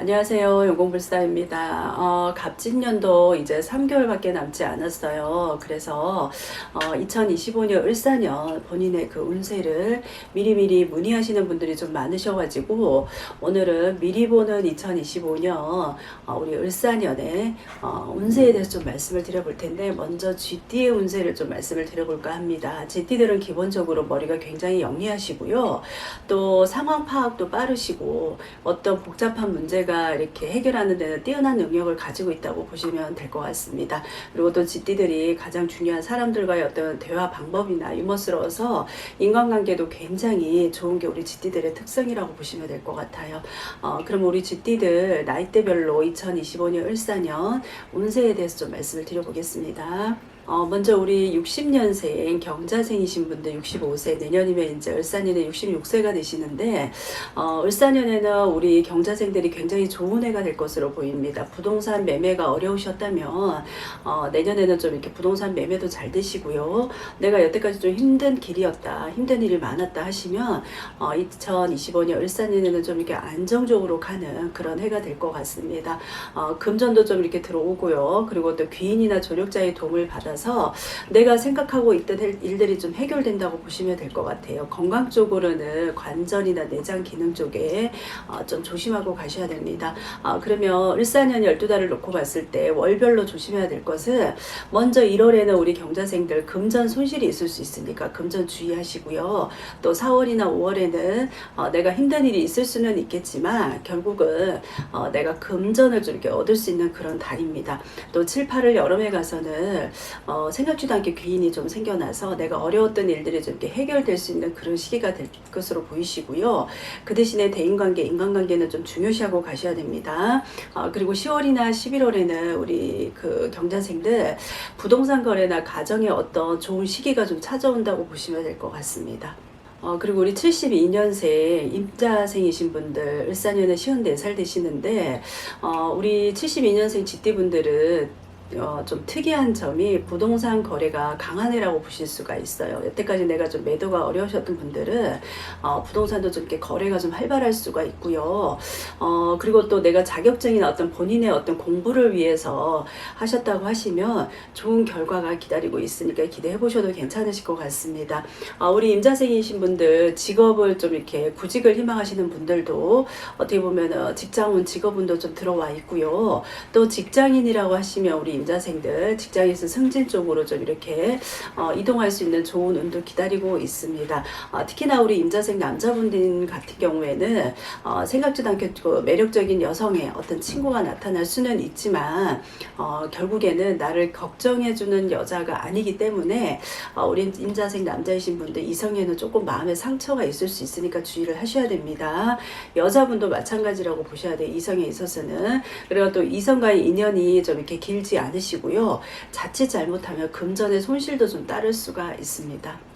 안녕하세요. 용공불사입니다. 어, 갑진년도 이제 3개월밖에 남지 않았어요. 그래서 어, 2025년 을사년 본인의 그 운세를 미리미리 문의하시는 분들이 좀 많으셔가지고 오늘은 미리 보는 2025년 어, 우리 을사년의 어, 운세에 대해서 좀 말씀을 드려볼 텐데 먼저 GT의 운세를 좀 말씀을 드려볼까 합니다. GT들은 기본적으로 머리가 굉장히 영리하시고요. 또 상황 파악도 빠르시고 어떤 복잡한 문제가 이렇게 해결하는 데는 뛰어난 능력을 가지고 있다고 보시면 될 것 같습니다. 그리고 또 GT들이 가장 중요한 사람들과의 어떤 대화 방법이나 유머스러워서 인간관계도 굉장히 좋은 게 우리 GT들의 특성이라고 보시면 될 것 같아요. 어, 그럼 우리 GT들 나이대별로 2025년 을사년 운세에 대해서 좀 말씀을 드려보겠습니다. 어, 먼저 우리 60년생 경자생이신 분들 65세 내년이면 이제 을사년에 66세가 되시는데 어, 을사년에는 우리 경자생들이 굉장히 좋은 해가 될 것으로 보입니다. 부동산 매매가 어려우셨다면 어, 내년에는 좀 이렇게 부동산 매매도 잘 되시고요. 내가 여태까지 좀 힘든 길이었다, 힘든 일이 많았다 하시면 어, 2025년 을사년에는 좀 이렇게 안정적으로 가는 그런 해가 될 것 같습니다. 어, 금전도 좀 이렇게 들어오고요. 그리고 또 귀인이나 조력자의 도움을 받아서 내가 생각하고 있던 일- 일들이 좀 해결된다고 보시면 될 것 같아요. 건강 쪽으로는 관절이나 내장 기능 쪽에 어, 좀 조심하고 가셔야 됩니다. 아, 그러면 을사년 12달을 놓고 봤을 때 월별로 조심해야 될 것은 먼저 1월에는 우리 경자생들 금전 손실이 있을 수 있으니까 금전 주의하시고요. 또 4월이나 5월에는 어, 내가 힘든 일이 있을 수는 있겠지만 결국은 어, 내가 금전을 좀 이렇게 얻을 수 있는 그런 달입니다. 또 7, 8월 여름에 가서는 어, 생각지도 않게 귀인이 좀 생겨나서 내가 어려웠던 일들이 좀 이렇게 해결될 수 있는 그런 시기가 될 것으로 보이시고요. 그 대신에 대인관계, 인간관계는 좀 중요시하고 가셔야 됩니다. 어, 그리고 10월이나 11월에는 우리 그 경자생들 부동산 거래나 가정에 어떤 좋은 시기가 좀 찾아온다고 보시면 될 것 같습니다. 어, 그리고 우리 72년생 임자생이신 분들, 을사년에 54살 되시는데, 어, 우리 72년생 GT분들은 어, 좀 특이한 점이 부동산 거래가 강한 해라고 보실 수가 있어요. 여태까지 내가 좀 매도가 어려우셨던 분들은 어, 부동산도 좀 이렇게 거래가 좀 활발할 수가 있고요. 어, 그리고 또 내가 자격증이나 어떤 본인의 어떤 공부를 위해서 하셨다고 하시면 좋은 결과가 기다리고 있으니까 기대해 보셔도 괜찮으실 것 같습니다. 어, 우리 임자생이신 분들 직업을 좀 이렇게 구직을 희망하시는 분들도 어떻게 보면 직장운 직업운도 좀 들어와 있고요. 또 직장인이라고 하시면 우리 임자생들 직장에서 승진 쪽으로 좀 이렇게 어, 이동할 수 있는 좋은 운도 기다리고 있습니다. 어, 특히나 우리 임자생 남자분들 같은 경우에는 어, 생각지도 않게 그 매력적인 여성의 어떤 친구가 나타날 수는 있지만 어, 결국에는 나를 걱정해주는 여자가 아니기 때문에 어, 우리 임자생 남자이신 분들 이성에는 조금 마음의 상처가 있을 수 있으니까 주의를 하셔야 됩니다. 여자분도 마찬가지라고 보셔야 돼요. 이성에 있어서는. 그리고 또 이성과의 인연이 좀 이렇게 길지 않으시고요. 자칫 잘못하면 금전의 손실도 좀 따를 수가 있습니다.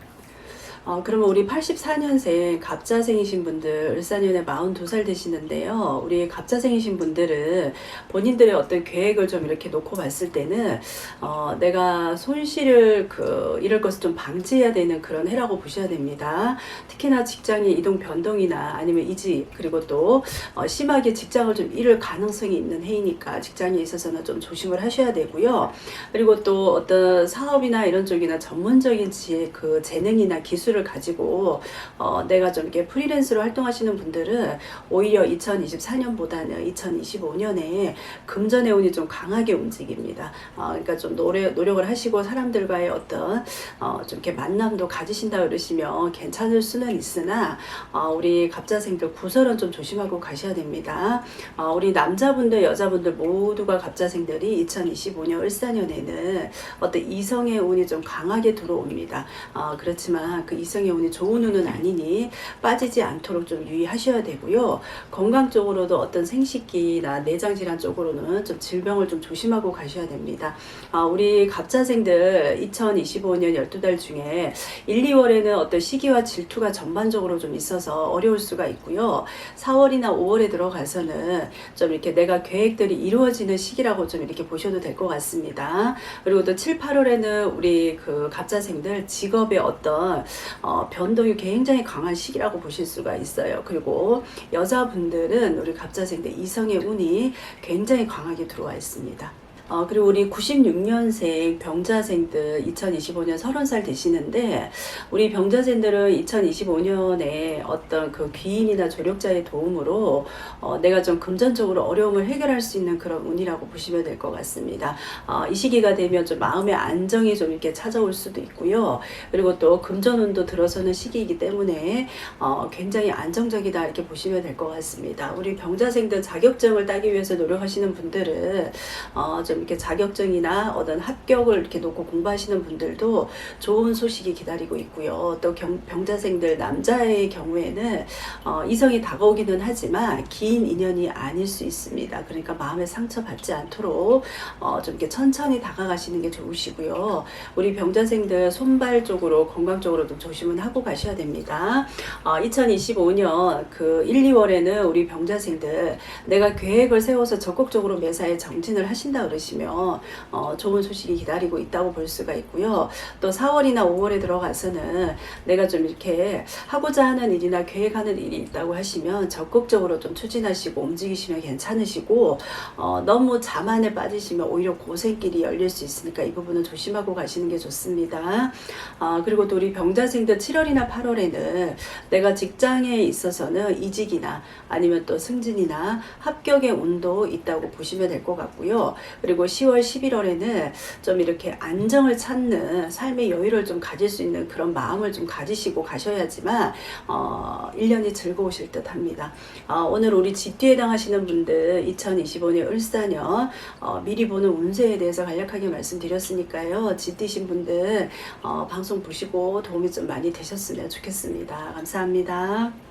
어, 그러면 우리 84년생 갑자생이신 분들, 을사년에 42살 되시는데요. 우리 갑자생이신 분들은 본인들의 어떤 계획을 좀 이렇게 놓고 봤을 때는, 어, 내가 손실을 그, 이럴 것을 좀 방지해야 되는 그런 해라고 보셔야 됩니다. 특히나 직장의 이동 변동이나 아니면 이직, 그리고 또, 어, 심하게 직장을 좀 잃을 가능성이 있는 해이니까 직장에 있어서는 좀 조심을 하셔야 되고요. 그리고 또 어떤 사업이나 이런 쪽이나 전문적인 지혜, 그 재능이나 기술 을 가지고 어, 내가 좀 이렇게 프리랜서로 활동하시는 분들은 오히려 2024년보다는 2025년에 금전의 운이 좀 강하게 움직입니다. 어, 그러니까 좀 노래, 노력을 하시고 사람들과의 어떤 어, 좀 이렇게 만남도 가지신다 그러시면 괜찮을 수는 있으나 어, 우리 갑자생들 구설은 좀 조심하고 가셔야 됩니다. 어, 우리 남자분들 여자분들 모두가 갑자생들이 2025년 을사년에는 어떤 이성의 운이 좀 강하게 들어옵니다. 어, 그렇지만 그 이성의 운이 좋은 운은 아니니 빠지지 않도록 좀 유의하셔야 되고요. 건강 쪽으로도 어떤 생식기나 내장 질환 쪽으로는 좀 질병을 좀 조심하고 가셔야 됩니다. 아, 우리 갑자생들 2025년 12달 중에 1, 2월에는 어떤 시기와 질투가 전반적으로 좀 있어서 어려울 수가 있고요. 4월이나 5월에 들어가서는 좀 이렇게 내가 계획들이 이루어지는 시기라고 좀 이렇게 보셔도 될 것 같습니다. 그리고 또 7, 8월에는 우리 그 갑자생들 직업의 어떤 어, 변동이 굉장히 강한 시기라고 보실 수가 있어요. 그리고 여자분들은 우리 갑자생들 이성의 운이 굉장히 강하게 들어와 있습니다. 어, 그리고 우리 96년생 병자생들 2025년 30살 되시는데 우리 병자생들은 2025년에 어떤 그 귀인이나 조력자의 도움으로 어, 내가 좀 금전적으로 어려움을 해결할 수 있는 그런 운이라고 보시면 될 것 같습니다. 어, 이 시기가 되면 좀 마음의 안정이 좀 이렇게 찾아올 수도 있고요. 그리고 또 금전운도 들어서는 시기이기 때문에 어, 굉장히 안정적이다 이렇게 보시면 될 것 같습니다. 우리 병자생들 자격증을 따기 위해서 노력하시는 분들은 어, 좀 이렇게 자격증이나 어떤 합격을 이렇게 놓고 공부하시는 분들도 좋은 소식이 기다리고 있고요. 또 경- 병자생들 남자의 경우에는 어, 이성이 다가오기는 하지만 긴 인연이 아닐 수 있습니다. 그러니까 마음에 상처 받지 않도록 어, 좀 이렇게 천천히 다가가시는 게 좋으시고요. 우리 병자생들 손발 쪽으로 건강 쪽으로 좀 조심은 하고 가셔야 됩니다. 어, 2025년 그 1, 2월에는 우리 병자생들 내가 계획을 세워서 적극적으로 매사에 정진을 하신다 그러시 면 어, 좋은 소식이 기다리고 있다고 볼 수가 있고요. 또 4월이나 5월에 들어가서는 내가 좀 이렇게 하고자 하는 일이나 계획하는 일이 있다고 하시면 적극적으로 좀 추진하시고 움직이시면 괜찮으시고 어, 너무 자만에 빠지시면 오히려 고생길이 열릴 수 있으니까 이 부분은 조심하고 가시는 게 좋습니다. 아, 그리고 또 우리 병자생들 7월이나 8월에는 내가 직장에 있어서는 이직이나 아니면 또 승진이나 합격의 운도 있다고 보시면 될 것 같고요. 그리고 10월, 11월에는 좀 이렇게 안정을 찾는 삶의 여유를 좀 가질 수 있는 그런 마음을 좀 가지시고 가셔야지만 어, 1년이 즐거우실 듯 합니다. 어, 오늘 우리 집뒤에 해당하시는 분들 2025년 을사년 어, 미리 보는 운세에 대해서 간략하게 말씀드렸으니까요. 집뒤신 분들 어, 방송 보시고 도움이 좀 많이 되셨으면 좋겠습니다. 감사합니다.